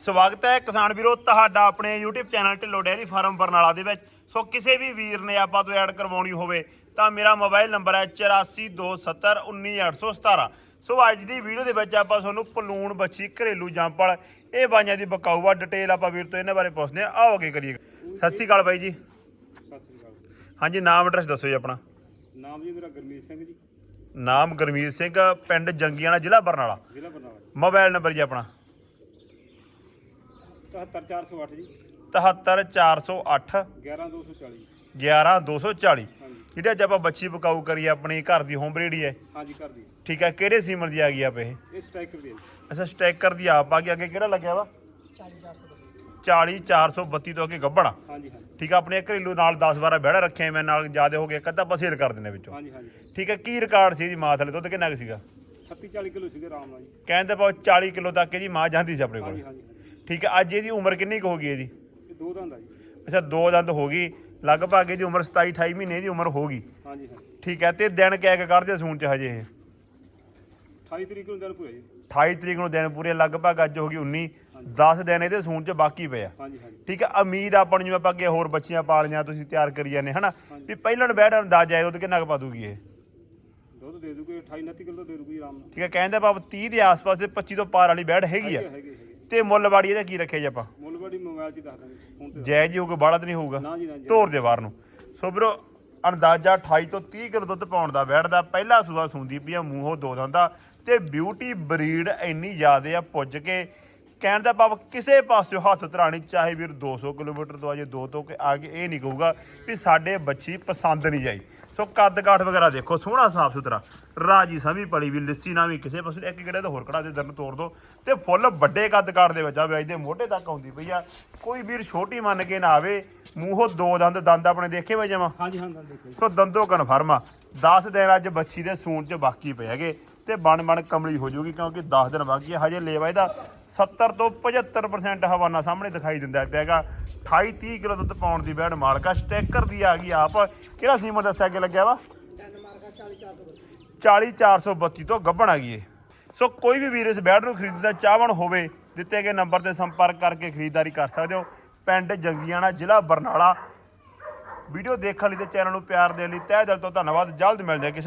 ਸਵਾਗਤ ਹੈ ਕਿਸਾਨ ਵੀਰੋ ਤੁਹਾਡਾ ਆਪਣੇ YouTube channel Dhillon dairy farm Barnala ਦੇ ਵਿੱਚ। ਸੋ ਕਿਸੇ ਵੀ ਵੀਰ ਨੇ ਆਪਾਂ ਤੋਂ ਐਡ ਕਰਵਾਉਣੀ ਹੋਵੇ ਤਾਂ ਮੇਰਾ ਮੋਬਾਈਲ ਨੰਬਰ ਹੈ 8427191817 ਸੋ ਅੱਜ ਦੀ ਵੀਡੀਓ ਦੇ ਵਿੱਚ ਆਪਾਂ ਤੁਹਾਨੂੰ ਪਲੂਣ ਬੱਚੀ ਘਰੇਲੂ ਜੰਪਲ ਇਹ ਬਾਈਆਂ ਦੀ ਬਕਾਊਆ ਡਿਟੇਲ ਆਪਾਂ ਵੀਰ ਤੋਂ ਇਹਨਾਂ ਬਾਰੇ ਪੁੱਛਦੇ ਆ ਆਓ ਅੱਗੇ ਕਰੀਏ। ਸਤਿ ਸ਼੍ਰੀ ਅਕਾਲ ਬਾਈ ਜੀ। ਸਤਿ ਸ੍ਰੀ ਅਕਾਲ ਹਾਂਜੀ ਨਾਮ ਐਡਰੈਸ ਦੱਸੋ ਜੀ ਆਪਣਾ। ਨਾਮ ਜੀ ਮੇਰਾ ਗੁਰਮੀਤ ਸਿੰਘ ਜੀ। ਨਾਮ ਗੁਰਮੀਤ ਸਿੰਘ ਪਿੰਡ ਜੰਗੀਆਣਾ ਜ਼ਿਲ੍ਹਾ ਬਰਨਾਲਾ। ਜ਼ਿਲ੍ਹਾ ਬਰਨਾਲਾ। ਮੋਬਾਈਲ ਨੰਬਰ ਜੀ ਆਪਣਾ। 77408 ਜੀ। 77408 11240 11240 ਹਾਂਜੀ। ਜਿਹੜੇ ਅੱਜ ਆਪਾਂ ਬੱਚੀ ਬਕਾਊ ਕਰੀ ਆਪਣੀ ਘਰ ਦੀ ਹੋਮ ਬਰੀਡ ਹੀ। ਹੈ ਹਾਂਜੀ ਕਰ ਦੀ। ਠੀਕ ਹੈ ਕਿਹੜੇ ਸੀਮਰ ਦੀ ਆ ਗਈ ਆਪ ਇਹ? ਇਹ ਸਟ੍ਰਾਈਕਰ ਦੀ ਹੈ। ਅੱਛਾ ਸਟੈਕਰ ਦੀ ਆਪ ਆ ਗਈ ਅੱਗੇ ਕਿਹੜਾ ਲੱਗਿਆ ਵਾ? 40432 ਤੋਂ ਅੱਗੇ ਹਾਂਜੀ ਹਾਂਜੀ। ਠੀਕ ਆ ਆਪਣੇ ਘਰੇਲੂ ਨਾਲ 10 12 ਬਹਿੜਾ ਰੱਖੇ ਮੈਂ ਨਾਲ ਜਿਆਦੇ ਹੋ ਗਏ ਅੱਧਾ ਆਪਾਂ ਸੇਲ ਕਰ ਦਿੰਦੇ ਵਿੱਚੋਂ। ਹਾਂਜੀ ਹਾਂਜੀ। ਠੀਕ ਹੈ ਕੀ ਰਿਕਾਰਡ ਸੀ ਇਹਦੀ ਮਾਂ ਥਲੇ ਦੁੱਧ ਕਿੰਨਾ ਕੁ ਸੀਗਾ? 36 40 ਕਿਲੋ ਸੀਗੇ ਆਰਾਮ ਨਾਲ ਜੀ। ਕਹਿੰਦੇ ਪਾ 40 ਕਿਲੋ ਤੱਕ ਇਹਦੀ ਮਾਂ ਜਾਂਦੀ ਸੀ ਆਪਣੇ ਕੋਲ। ਹਾਂਜੀ ਹਾਂਜੀ। ਠੀਕ ਹੈ ਅੱਜ ਇਹਦੀ ਉਮਰ ਕਿੰਨੀ ਕੁ ਹੋ ਗਈ ਇਹਦੀ? ਇਹ ਦੋ ਦੰਦ ਆ ਜੀ। ਅੱਛਾ ਦੋ ਦੰਦ ਹੋ ਗਈ। ਲਗਭਗ ਇਹਦੀ ਉਮਰ 27 28 ਮਹੀਨੇ ਦੀ ਉਮਰ ਹੋ ਗਈ। ਹਾਂਜੀ ਠੀਕ ਹੈ ਤੇ ਦਿਨ ਕਿਆ ਕੁ ਕੱਢਦੇ ਸੂਣ ਚ ਹਜੇ ਇਹ? 28 ਤਰੀਕ ਨੂੰ ਦਿਨ ਪੂਰਾ ਜੀ। 28 ਤਰੀਕ ਨੂੰ ਦਿਨ ਪੂਰੇ ਲਗਭਗ ਅੱਜ ਹੋ ਗਈ 19 10 ਦਿਨ ਇਹਦੇ ਸੂਣ ਚ ਬਾਕੀ ਪਏ ਆ। ਹਾਂਜੀ ਹਾਂਜੀ। ਠੀਕ ਹੈ ਉਮੀਦ ਆ ਆਪਾਂ ਨੂੰ ਜਿਵੇਂ ਆਪਾਂ ਅੱਗੇ ਹੋਰ ਬੱਚੀਆਂ ਪਾਲੀਆਂ ਤੁਸੀਂ ਤਿਆਰ ਕਰੀ ਜਾਂਦੇ ਹਨਾ? ਵੀ ਪਹਿਲਾਂ ਬੈਠ ਅੰਦਾਜ਼ਾ ਹੈ ਉਹ ਕਿੰਨਾ ਕੁ ਪਾ ਦੂਗੀ ਇਹ? ਦੁੱਧ ਦੇ ਦੂਗੇ 28 29 ਕਿਲੋ ਦੇ ਦੂਗੀ ਆਰਾਮ ਨਾਲ। ਠੀਕ ਹੈ ਕਹਿੰਦੇ ਬਾਬ 30 ਦੇ ਆਸ-ਪਾਸ ਤੇ 25 ਤੋਂ ਪਾਰ ਵਾਲੀ ਬੈਠ ਹੈਗੀ ਆ। ਹੈਗੇ ਤੇ ਮੁੱਲ ਵਾੜੀ ਇਹਦਾ ਕੀ ਰੱਖਿਆ ਜੀ ਆਪਾਂ? ਮੁੱਲ ਬੜੀ ਮੋਬਾਈਲ 'ਚ ਹੀ ਦੱਸ ਦਾਂਗੇ ਫੋਨ ਤੇ ਜਾਇਜ਼ ਹੀ ਹੋਊਗਾ ਬਾੜਾ ਤਾਂ ਨਹੀਂ ਹੋਊਗਾ। ਨਾ ਜੀ ਨਾ ਜੀ। ਧੋਰ ਦੇ ਬਾਹਰ ਨੂੰ। ਸੋ ਵੀਰੋ ਅੰਦਾਜ਼ਾ 28 ਤੋਂ 30 ਕਿਲੋ ਦੁੱਧ ਪਾਉਣ ਦਾ ਬੈਠਦਾ ਪਹਿਲਾ ਸੂਆ ਸੁੰਦੀ ਪਈ ਆ ਮੂੰਹੋਂ ਦੋ ਦੰਦਾ। ਤੇ ਬਿਊਟੀ ਬਰੀਡ ਇੰਨੀ ਜ਼ਿਆਦੇ ਆ ਪੁੱਜ ਕੇ ਕਹਿਣ ਦਾ ਭਾਵ ਕਿਸੇ ਪਾਸਿਓਂ ਹੱਥ ਧਰਾਣੀ ਚਾਹੇ ਵੀਰ 200 ਕਿਲੋਮੀਟਰ ਤੋਂ ਅਜੇ ਦੋ ਤੋਂ ਆ ਕੇ ਇਹ ਨਹੀਂ ਕਹੂਗਾ ਵੀ ਸਾਡੇ ਬੱਚੀ ਪਸੰਦ ਨਹੀਂ ਜਾਈ। ਸੋ ਕੱਦ ਕਾਠ ਵਗੈਰਾ ਦੇਖੋ ਸੋਹਣਾ ਸਾਫ਼ ਸੁਥਰਾ। ਰਾਜੀ ਸਮੀ ਪਲੀ ਵੀ ਲੱਸੀ ਨਾ ਵੀ ਕਿਸੇ ਪਾਸੇ ਇੱਕ ਕਿਹੜੇ ਤਾਂ ਹੋਰ ਕੜਾ ਦੇ ਦਰਨ ਤੋੜ ਦੋ। ਤੇ ਫੁੱਲ ਵੱਡੇ ਕੱਦ ਕਾਠ ਦੇ ਵਿੱਚ ਆ ਵੀ ਮੋਢੇ ਤੱਕ ਆਉਂਦੀ ਪਈ ਆ। ਕੋਈ ਵੀਰ ਛੋਟੀ ਮੰਨ ਕੇ ਨਾ ਆਵੇ ਮੂੰਹੋਂ ਦੋ ਦੰਦ ਦੰਦ ਆਪਣੇ ਦੇਖੇ ਵੇ ਜਮਾ? ਹਾਂਜੀ ਹਾਂ ਦੰਦ ਦੇਖੋ। ਸੋ ਦੰਦੋ ਕਨਫਰਮ ਆ। 10 ਦਿਨ ਅੱਜ ਬੱਚੀ ਦੇ ਸੂਣ ਚ ਬਾਕੀ ਪਏ ਹੈਗੇ। ਤੇ ਬਣ ਬਣ ਕਮਲੀ ਹੋ ਜਾਊਗੀ ਕਿਉਂਕਿ 10 ਦਿਨ ਬਾਕੀ ਹੈ ਹਜੇ ਲੇਵਾ ਇਹਦਾ 70 ਤੋਂ 75% ਹਵਾਨਾ ਸਾਹਮਣੇ ਦਿਖਾਈ ਦਿੰਦਾ ਪਿਆਗਾ 28 30 ਕਿਲੋ ਦੁੱਧ ਪਾਉਣ ਦੀ ਬੈੜ ਮਾਲਕਾ, ਸਟੈਕਰ ਦੀ ਆ ਗਈ ਆਪ। ਕਿਹੜਾ ਸੀਮਾ ਦੱਸਿਆ ਅੱਗੇ ਲੱਗਿਆ ਵਾ? 40432 ਤੋਂ ਗੱਭਣ ਆ ਗਈ ਏ। ਸੋ ਕੋਈ ਵੀ ਵੀਰ ਇਸ ਬੈਡ ਨੂੰ ਖਰੀਦਣਾ ਚਾਹਵਣ ਹੋਵੇ, ਦਿੱਤੇ ਗਏ ਨੰਬਰ ਤੇ ਸੰਪਰਕ ਕਰਕੇ ਖਰੀਦਦਾਰੀ ਕਰ ਸਕਦੇ ਹੋ। ਪਿੰਡ ਜੰਗੀਆਣਾ, ਜ਼ਿਲ੍ਹਾ ਬਰਨਾਲਾ। ਵੀਡੀਓ ਦੇਖਣ ਲਈ ਤੇ ਚੈਨਲ ਨੂੰ ਪਿਆਰ ਦੇਣ ਲਈ ਤਹਿ ਦਿਲ ਤੋਂ ਧੰਨਵਾਦ। ਜਲਦ ਮਿਲਦੇ ਹਾਂ ਕਿਸੇ